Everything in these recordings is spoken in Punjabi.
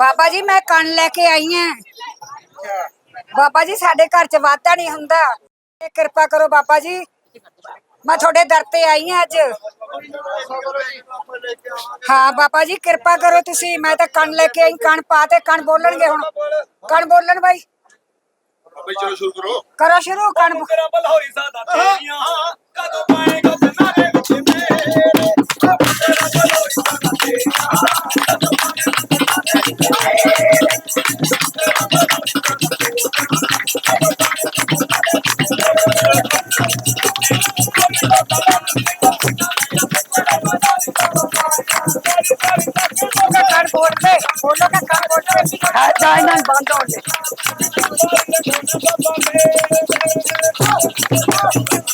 ਬਾਬਾ ਜੀ ਮੈਂ ਕਣ ਲੈ ਕੇ ਆਈ ਆਂ ਬਾਬਾ ਜੀ ਸਾਡੇ ਘਰ ਚ ਵਾਧਾ ਨਹੀਂ ਹੁੰਦਾ। ਇਹ ਕਿਰਪਾ ਕਰੋ ਬਾਬਾ ਜੀ। ਮੈਂ ਤੁਹਾਡੇ ਦਰ ਤੇ ਆਈ ਆਂ ਅੱਜ। ਹਾਂ ਬਾਬਾ ਜੀ ਕਿਰਪਾ ਕਰੋ ਤੁਸੀਂ। ਮੈਂ ਤਾਂ ਕਣ ਲੈ ਕੇ ਆਈ ਕਣ ਪਾ ਤੇ ਕਣ ਬੋਲਣਗੇ ਹੁਣ। ਕਣ ਬੋਲਣ ਬਾਈ। ਬਈ ਚਲੋ ਸ਼ੁਰੂ ਕਰੋ। ਕਰੋ ਸ਼ੁਰੂ ਕਣ ਤੇਰਾ ਬਲਹੋਰੀ ਸਾਦਾ ਤੇਰੀਆਂ ਕਦੋਂ ਪਾਏਗਾ ਜਨਾਰੇ ਵਿੱਚ ਮੇਰੇ। ਤੇਰਾ ਬਲਹੋਰੀ ਸਾਦਾ ਤੇਰੀਆਂ ਕਣ ਬੋਲਦੇ ਬੋਲੋ ਕਿ ਕਣ ਬੋਲਦੇ ਚਾਈਨਾ ਬੰਦ ਹੋ ਗਏ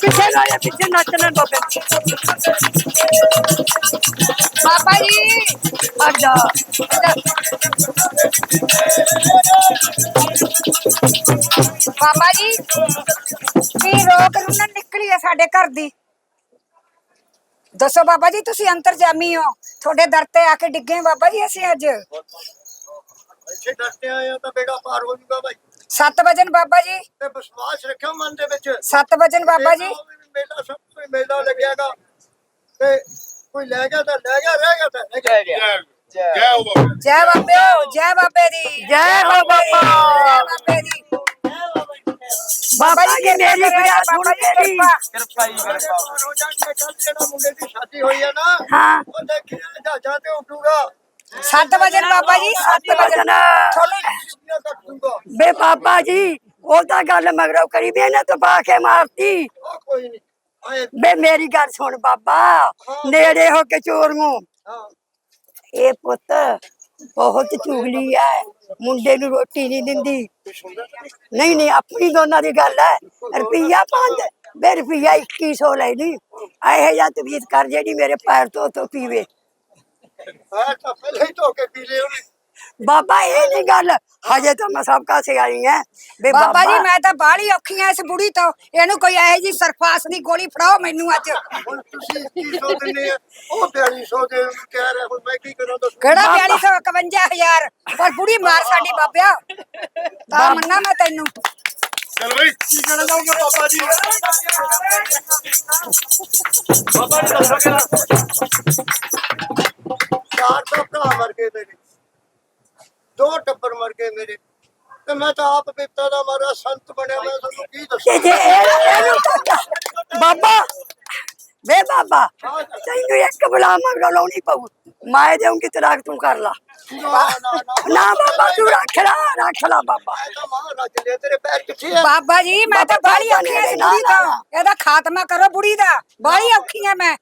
ਪਿੱਛੇ ਨਾ ਇਹ ਪਿੱਛੇ ਨੱਚਣਾ ਬਾਬੇ ਬਾਬਾ ਜੀ ਹਟ ਜਾ ਬਾਬਾ ਜੀ ਕੀ ਰੋਕ ਰੁਨਨ ਨਿਕਲੀ ਹੈ ਸਾਡੇ ਘਰ ਦੀ ਦੱਸੋ ਬਾਬਾ ਜੀ ਤੁਸੀਂ ਅੰਤਰਜਾਮੀ ਹੋ। ਤੁਹਾਡੇ ਦਰ ਤੇ ਆ ਕੇ ਡਿੱਗੇ ਬਾਬਾ ਜੀ ਅਸੀਂ ਅੱਜ। ਇੱਥੇ ਡਰਦੇ ਆਏ ਆ ਤਾਂ ਬੇੜਾ ਪਾਰ ਹੋ ਜੂਗਾ ਭਾਈ। 7 ਵਜਨ ਬਾਬਾ ਜੀ। ਤੇ ਵਿਸ਼ਵਾਸ ਰੱਖਿਓ ਮਨ ਦੇ ਵਿੱਚ। 7 ਵਜਨ ਬਾਬਾ ਜੀ। ਮੇਲਾ ਸਭ ਕੋਈ ਮੇਲਾ ਲੱਗਿਆਗਾ। ਤੇ ਕੋਈ ਲੈ ਗਿਆ ਤਾਂ ਲੈ ਗਿਆ ਰਹਿ ਗਿਆ ਤਾਂ ਰਹਿ ਗਿਆ। ਜੈ ਬਾਬਾ। ਜੈ ਬਾਬੇ ਜੈ ਬਾਬੇ ਦੀ। ਜੈ ਹੋ ਬਾਬਾ। ਜੈ ਬਾਬੇ ਦੀ। ਬਾਬਾ ਜੀ ਮੇਰੀ ਗੁੜੀਆ ਸੁਣ ਮੇਰੀ ਕਿਰਪਾ ਹੀ ਸਾਰੇ ਪਾਰ ਹੋ ਜਾਣਗੇ ਕੱਲ ਜਿਹੜਾ ਮੁੰਡੇ ਦੀ ਸ਼ਾਦੀ ਹੋਈ ਹੈ ਨਾ ਹਾਂ। ਉਹ ਦੇਖਿਆ ਜਹਾਜ਼ਾਂ ਤੇ ਉੱਡੂਗਾ 7 ਵਜਨ ਬਾਬਾ ਜੀ 7 ਵਜਨ ਤੁਹਾਨੂੰ ਛੁੱਟੀਆਂ ਕੱਟ ਦੂੰਗਾ ਬੇ ਬਾਬਾ ਜੀ ਉਹ ਤਾਂ ਗੱਲ ਮਗਰੋਂ ਕਰੀ ਵੀ ਇਹਨੇ ਤਾਂ ਪਾ ਕੇ ਮਾਰਤੀ ਕੋਈ ਨਹੀਂ ਬੇ ਮੇਰੀ ਗੱਲ ਸੁਣ ਬਾਬਾ ਨੇੜੇ ਹੋ ਕੇ ਚੋਰ ਨੂੰ। ਹਾਂ। ਇਹ ਪੁੱਤ ਬਹੁਤ ਚੁਗਲੀ ਹੈ। ਮੁੰਡੇ ਨੂੰ ਰੋਟੀ ਨਹੀਂ ਦਿੰਦੀ। ਨਹੀਂ ਨਹੀਂ, ਆਪਣੀ ਦੋਨਾਂ ਦੀ ਗੱਲ ਹੈ। ਰੁਪਈਆ ਪੰਜ, ਬੇ ਰੁਪਈਆ 2100 ਲੈ ਲਈ। ਇਹ ਜਾਂ ਤਬੀਅਤ ਕਰ ਜਿਹੜੀ ਮੇਰੇ ਪੈਰ ਤੋਂ ਤੋਂ ਪੀਵੇ ਆ ਤਾਂ ਪਹਿਲੇ ਹੀ ਧੋ ਕੇ ਪੀ ਲਿਓ ਨੇ ਬਾਬਾ ਇਹ ਨਹੀਂ ਗੱਲ। ਹਜੇ ਤਾਂ ਮੈਂ ਸਭ ਕਾਸੇ ਆਈ ਹੈ ਬੇ ਬਾਬਾ ਜੀ ਮੈਂ ਤਾਂ ਬਾਹਲੀ ਔਖੀ ਆ ਇਸ ਬੁੜੀ ਤੋਂ। ਇਹਨੂੰ ਕੋਈ ਇਹੋ ਜੀ ਸਰਫਾਸ ਦੀ ਗੋਲੀ ਫੜਾਓ ਮੈਨੂੰ ਅੱਜ। ਹੁਣ ਤੁਸੀਂ 2100 ਦਿੰਦੇ ਆ? ਉਹ 4200 ਦੇ ਨੂੰ ਕਹਿ ਰਿਹਾ ਹੁਣ ਮੈਂ ਕੀ ਕਰਾਂ ਦੱਸੋ? ਕਿਹੜਾ 4250 ਪਰ ਬੁੜੀ ਮਾਰ ਸਾਡੀ ਬਾਬਿਆ। ਤਾਂ ਮੰਨਾ ਮੈਂ ਤੈਨੂੰ। ਚਲ ਬਈ। ਕੀ ਕਹਿਣਾ ਚਾਹੋਗੇ ਬਾਬਾ ਜੀ? ਬਾਬਾ ਜੀ ਦੱਸੋ ਕਿਹੜਾ? ਦੋ ਟੱਬਰ ਮਰ ਗਏ ਮੇਰੇ। ਤੇ ਮੈਂ ਤਾਂ ਆਪ ਪਿੱਤਾ ਦਾ ਮਾਰਾ ਸੰਤ ਬਣਿਆ। ਮੈਂ ਤੁਹਾਨੂੰ ਕੀ ਤੇ ਦੱਸਾਂ ਇਹ- ਇਹਨੂੰ ਤਾਂ- ਬਾਬਾ ਵੇ ਬਾਬਾ ਤੈਨੂੰ ਇੱਕ ਬਲਾ ਮਗਰ ਲਾਉਣੀ ਪਊ। ਮੈਂ ਦੇਉਂਗੀ ਤਰਾਕ ਤੂੰ ਕਰ ਲਾ। ਨਾ ਨਾ ਨਾ। ਨਾ ਬਾਬਾ ਤੂੰ ਰੱਖ ਲਾ ਰੱਖ ਲਾ ਬਾਬਾ। ਮੈਂ ਤਾਂ ਮਹਾਰਾਜ ਦੇ ਤੇਰੇ ਪੈਰ ਕਿੱਥੇ ਆ। ਬਾਬਾ ਜੀ ਮੈਂ ਤਾਂ ਬਾਹਲੀ ਔਖੀ ਤੋਂ। ਨਾ। ਇਹਦਾ ਖਾਤਮਾ ਕਰੋ ਬੁੜੀ ਦਾ। ਬਾਹਲੀ ਔਖੀ ਆ ਮੈਂ।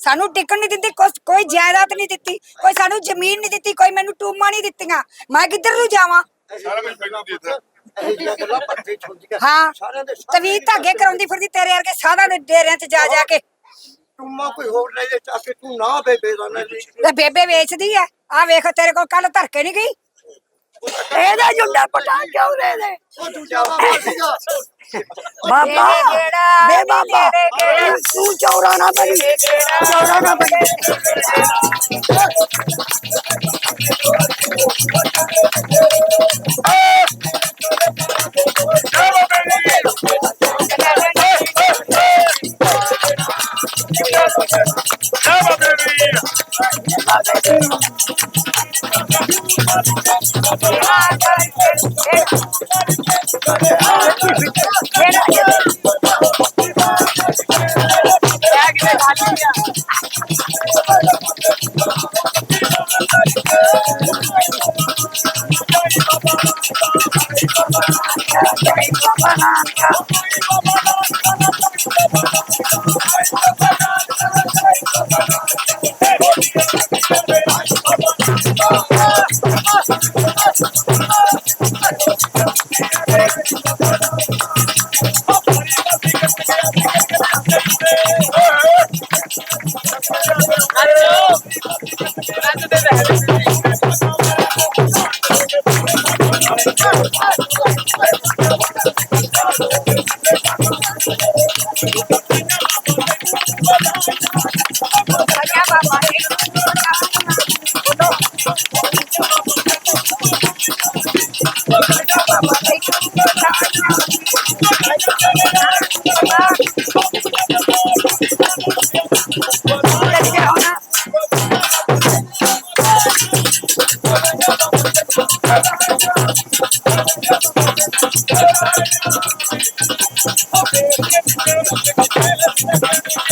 ਸਾਨੂੰ ਟਿਕਣ ਨਹੀਂ ਦਿੰਦੀ ਕੁਛ ਕੋਈ ਜਾਇਦਾਦ ਨਹੀਂ ਦਿੱਤੀ ਕੋਈ ਸਾਨੂੰ ਜ਼ਮੀਨ ਨਹੀਂ ਦਿੱਤੀ ਕੋਈ ਮੈਨੂੰ ਟੂਮਾਂ ਨਹੀਂ ਦਿੱਤੀਆਂ। ਮੈਂ ਕਿੱਧਰ ਨੂੰ ਜਾਵਾਂ? ਸਾਰਾ ਕੁਝ ਦੇ ਦਿੱਤਾ। ਹਾਂ ਸਾਰਿਆਂ ਦੇ ਸਾਹਮਣੇ ਤਵੀਤ ਧਾਗੇ ਕਰਾਉਂਦੀ ਫਿਰਦੀ ਤੇਰੇ ਵਰਗੇ ਸਾਧਾਂ ਦੇ ਡੇਰਿਆਂ 'ਚ ਜਾ ਜਾ ਕੇ। ਟੂਮਾ ਕੋਈ ਹੋਰ ਲੈ ਜੇ ਚਾ ਕੇ ਤੂੰ ਨਾ ਬੇਬੇ ਦਾ ਨਾ ਤੇ ਬੇਬੇ ਵੇਚਦੀ ਐ। ਆ ਵੇਖ ਤੇਰੇ ਕੋਲ ਕੱਲ ਧਰ ਕੇ ਨਹੀਂ ਗਈ? ਇਹਦਾ ਜੁੰਡਾ ਪਟਾ ਕਿਉਂ ਦੇ ਦੇ ਉਹ ਦੂਜਾ ਬਾਬਾ ਸੀਗਾ ਬਾਬਾ ਦੇ ਗੇੜਾ, ਵੇ ਨੀ ਬਾਬਾ ਦੇ ਗੇੜਾ। ਤੂੰ ਚੌਰਾ ਨਾ ਬਣੀ ਚੌਰਾ ਨਾ ਬਣੀ ਜੈ ਬਾਬੇ ਵੀਰ ਬਾਬਾ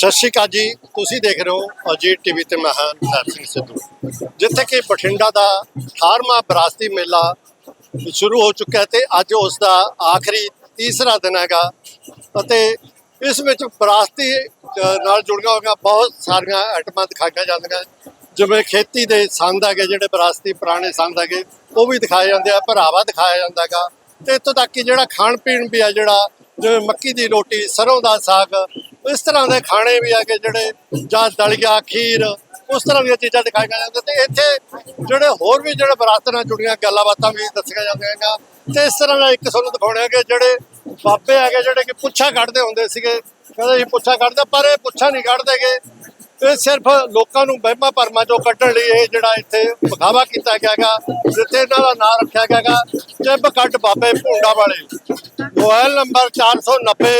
ਸਤਿ ਸ਼੍ਰੀ ਅਕਾਲ ਜੀ। ਤੁਸੀਂ ਦੇਖ ਰਹੇ ਹੋ ਅਜੀਤ ਟੀਵੀ ਤੇ ਮੈਂ ਹਾਂ ਨਿਹਾਲ ਸਿੰਘ ਸਿੱਧੂ। ਜਿੱਥੇ ਕਿ ਬਠਿੰਡਾ ਦਾ 18ਵਾਂ ਵਿਰਾਸਤੀ ਮੇਲਾ ਸ਼ੁਰੂ ਹੋ ਚੁੱਕਾ ਹੈ ਤੇ ਅੱਜ ਉਸ ਦਾ ਆਖਰੀ ਤੀਸਰਾ ਦਿਨ ਹੈਗਾ। ਅਤੇ ਇਸ ਵਿੱਚ ਵਿਰਾਸਤੀ ਨਾਲ ਜੁੜੀਆਂ ਹੋਈਆਂ ਬਹੁਤ ਸਾਰੀਆਂ ਆਈਟਮਾਂ ਦਿਖਾਈਆਂ ਜਾਂਦੀਆਂ। ਜਿਵੇਂ ਖੇਤੀ ਦੇ ਸੰਦ ਹੈਗੇ, ਜਿਹੜੇ ਵਿਰਾਸਤੀ ਪੁਰਾਣੇ ਸੰਦ ਹੈਗੇ, ਉਹ ਵੀ ਦਿਖਾਏ ਜਾਂਦੇ ਆ ਭਰਾਵਾ ਦਿਖਾਇਆ ਜਾਂਦਾ ਹੈਗਾ। ਤੇ ਇੱਥੋਂ ਤੱਕ ਕਿ ਜਿਹੜਾ ਖਾਣ ਪੀਣ ਵੀ ਆ, ਜਿਹੜਾ ਜਿਵੇਂ ਮੱਕੀ ਦੀ ਰੋਟੀ, ਸਰੋਂ ਦਾ ਸਾਗ, ਇਸ ਤਰ੍ਹਾਂ ਦੇ ਖਾਣੇ ਵੀ ਹੈਗੇ ਜਿਹੜੇ ਜਾਂ ਦਲੀਆ, ਖੀਰ, ਉਸ ਤਰ੍ਹਾਂ ਦੀਆਂ ਚੀਜ਼ਾਂ ਦਿਖਾਈਆਂ ਜਾਂਦੀਆਂ ਤੇ ਇੱਥੇ ਜਿਹੜੇ ਹੋਰ ਵੀ ਜਿਹੜੇ ਵਿਰਾਸਤ ਨਾਲ ਜੁੜੀਆਂ ਗੱਲਾਂ ਬਾਤਾਂ ਵੀ ਦੱਸੀਆਂ ਜਾਂਦੀਆਂ ਹੈਗੀਆਂ ਤੇ ਇਸ ਤਰ੍ਹਾਂ ਦਾ ਇੱਕ ਤੁਹਾਨੂੰ ਦਿਖਾਉਣੇ ਹੈਗੇ ਜਿਹੜੇ ਬਾਬੇ ਹੈਗੇ ਜਿਹੜੇ ਕਿ ਪੁੱਛਾ ਕੱਢਦੇ ਹੁੰਦੇ ਸੀਗੇ। ਕਹਿੰਦੇ ਅਸੀਂ ਪੁੱਛਾ ਕੱਢਦੇ ਪਰ ਇਹ ਪੁੱਛਾ ਨਹੀਂ ਕੱਢਦੇਗੇ। ਇਹ ਸਿਰਫ ਲੋਕਾਂ ਨੂੰ ਵਹਿਮਾਂ ਭਰਮਾਂ ਚੋਂ ਕੱਢਣ ਲਈ ਇਹ ਜਿਹੜਾ ਇੱਥੇ ਵਿਖਾਵਾ ਕੀਤਾ ਗਿਆ ਹੈਗਾ ਜਿੱਥੇ ਇਹਨਾਂ ਦਾ ਨਾਮ ਰੱਖਿਆ ਗਿਆ ਹੈਗਾ ਚਿੱਬ ਕੱਢ ਬਾਬੇ ਭੁੰਡਾ ਵਾਲੇ। ਮੋਬਾਈਲ ਨੰਬਰ 490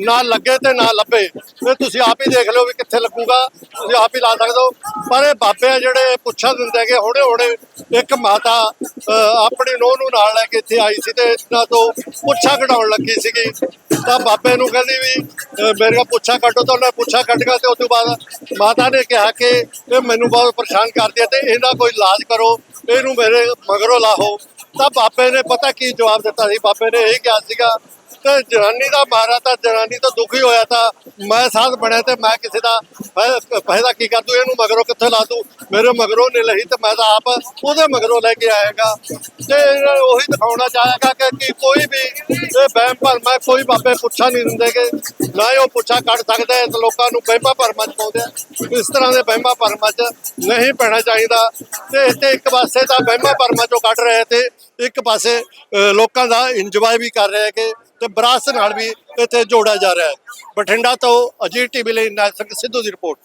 ਨਾ ਲੱਗੇ ਤੇ ਨਾ ਲੱਭੇ। ਇਹ ਤੁਸੀਂ ਆਪ ਹੀ ਦੇਖ ਲਓ ਵੀ ਕਿੱਥੇ ਲੱਗੂਗਾ ਤੁਸੀਂ ਆਪ ਹੀ ਲਾ ਸਕਦੇ ਹੋ। ਪਰ ਇਹ ਬਾਬੇ ਆ ਜਿਹੜੇ ਪੁੱਛਾ ਦਿੰਦੇ ਹੈਗੇ ਹੁਣੇ ਹੁਣੇ ਇੱਕ ਮਾਤਾ ਆਪਣੀ ਨੂੰਹ ਨੂੰ ਨਾਲ ਲੈ ਕੇ ਇੱਥੇ ਆਈ ਸੀ ਤੇ ਇਹਨਾਂ ਤੋਂ ਪੁੱਛਾ ਕਢਾਉਣ ਲੱਗੀ ਸੀਗੀ। ਤਾਂ ਬਾਬੇ ਨੂੰ ਕਹਿੰਦੀ ਵੀ ਅਹ, ਮੇਰੇ ਕੋਲ ਪੁੱਛਾ ਕੱਢੋ ਤਾਂ ਉਹਨੇ ਪੁੱਛਾ ਕੱਢ ਗਿਆ ਤੇ ਉਸ ਤੋਂ ਬਾਅਦ ਮਾਤਾ ਨੇ ਕਿਹਾ ਕਿ ਇਹ ਮੈਨੂੰ ਬਹੁਤ ਪਰੇਸ਼ਾਨ ਕਰਦੀ ਹੈ ਤੇ ਇਹਦਾ ਕੋਈ ਇਲਾਜ ਕਰੋ, ਇਹਨੂੰ ਮੇਰੇ ਮਗਰੋਂ ਲਾਹੋ। ਤਾਂ ਬਾਬੇ ਨੇ ਪਤਾ ਕੀ ਜਵਾਬ ਦਿੱਤਾ ਸੀ? ਬਾਬੇ ਨੇ ਇਹ ਕਿਹਾ ਸੀਗਾ ਤੇ ਜਨਾਨੀ ਦਾ ਮਾਰਾ ਤਾਂ ਜਨਾਨੀ ਤਾਂ ਦੁਖੀ ਹੋਇਆ ਤਾਂ ਮੈਂ ਸਾਧ ਬਣਿਆ ਤੇ ਮੈਂ ਕਿਸੇ ਦਾ ਫਾਇ- ਫਾਇਦਾ ਕੀ ਕਰ ਦੂੰ ਇਹਨੂੰ ਮਗਰੋਂ ਕਿੱਥੇ ਲਾ ਦੂੰ? ਮੇਰੇ ਮਗਰੋਂ ਨਹੀਂ ਲਈ ਤੇ ਮੈਂ ਤਾਂ ਆਪ ਉਹਦੇ ਮਗਰੋਂ ਲੈ ਕੇ ਆਏਗਾ ਤੇ ਇਹਨਾਂ ਨੇ ਉਹੀ ਦਿਖਾਉਣਾ ਚਾਹੇਗਾ ਕਿ ਕਿ ਕੋਈ ਵੀ ਇਹ ਵਹਿਮ ਭਰਮ ਹੈ, ਕੋਈ ਬਾਬੇ ਪੁੱਛਾ ਨਹੀਂ ਦਿੰਦੇਗੇ। ਨਾ ਹੀ ਉਹ ਪੁੱਛਾ ਕੱਢ ਸਕਦੇ ਤੇ ਲੋਕਾਂ ਨੂੰ ਵਹਿਮਾਂ ਭਰਮਾਂ ਚ ਪਾਉਂਦੇ ਆ। ਇਸ ਤਰ੍ਹਾਂ ਦੇ ਵਹਿਮਾਂ ਭਰਮਾਂ ਚ ਨਹੀਂ ਪੈਣਾ ਚਾਹੀਦਾ। ਤੇ ਇੱਥੇ ਇੱਕ ਪਾਸੇ ਤਾਂ ਵਹਿਮਾਂ ਭਰਮਾਂ ਚੋਂ ਕੱਢ ਰਹੇ ਤੇ ਇੱਕ ਪਾਸੇ ਲੋਕਾਂ ਦਾ ਇੰਜੋਏ ਵੀ ਕਰ ਰਹੇ ਕਿ ਤੇ ਵਿਰਾਸਤ ਨਾਲ ਵੀ ਇੱਥੇ ਜੋੜਿਆ ਜਾ ਰਿਹਾ ਹੈ। ਬਠਿੰਡਾ ਤੋਂ ਅਜੀਤ ਟੀਵੀ ਲਈ ਨਾਲ ਸਿੰਘ ਸਿੱਧੂ ਦੀ ਰਿਪੋਰਟ।